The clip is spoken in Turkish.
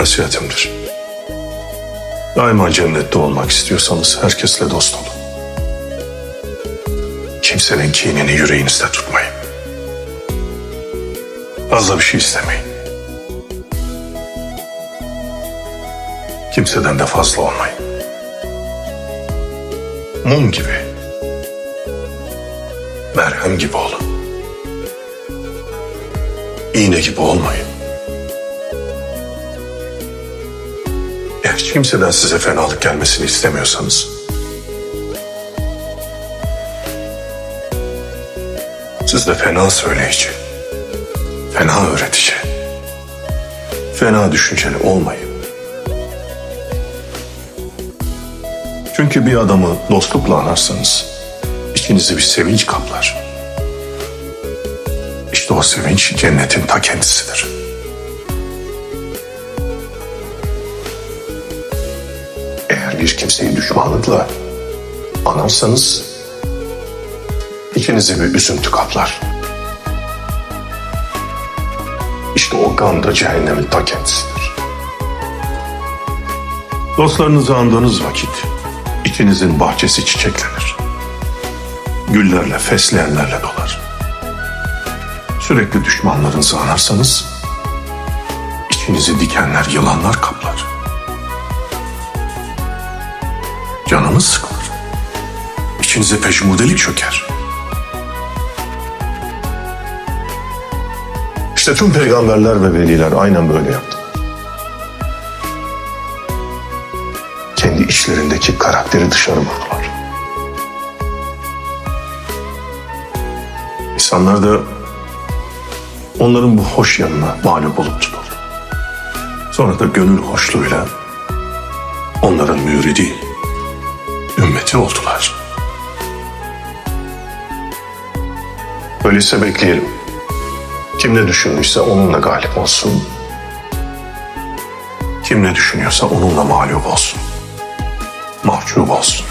nasihatimdir. Daima cennette olmak istiyorsanız herkesle dost olun. Kimsenin kinini yüreğinizde tutmayın. Fazla bir şey istemeyin. Kimseden de fazla olmayın. Mum gibi, merhem gibi olun. İğne gibi olmayın. Kimseden size fenalık gelmesini istemiyorsanız siz de fena söyleyici, fena öğretici, fena düşünceli olmayın. Çünkü bir adamı dostlukla anarsanız içinizi bir sevinç kaplar. İşte o sevinç cennetin ta kendisidir. Bir kimseyi düşmanlıkla anarsanız içinizi bir üzüntü kaplar. İşte o gam da cehennemin ta kendisidir. Dostlarınızı andığınız vakit içinizin bahçesi çiçeklenir. Güllerle, fesleğenlerle dolar. Sürekli düşmanlarınızı anarsanız içinizi dikenler, yılanlar kaplar. Canınız sıkılır. İçinize peşmudelik çöker. İşte tüm peygamberler ve veliler aynen böyle yaptılar. Kendi içlerindeki karakteri dışarı vurdular. İnsanlar da onların bu hoş yanına mağlup olup tutuldu. Sonra da gönül hoşluğuyla onların müridi, ümmeti oldular. Öyleyse bekleyelim. Kim ne düşünmüşse onunla galip olsun. Kim ne düşünüyorsa onunla mağlup olsun. Mahcup olsun.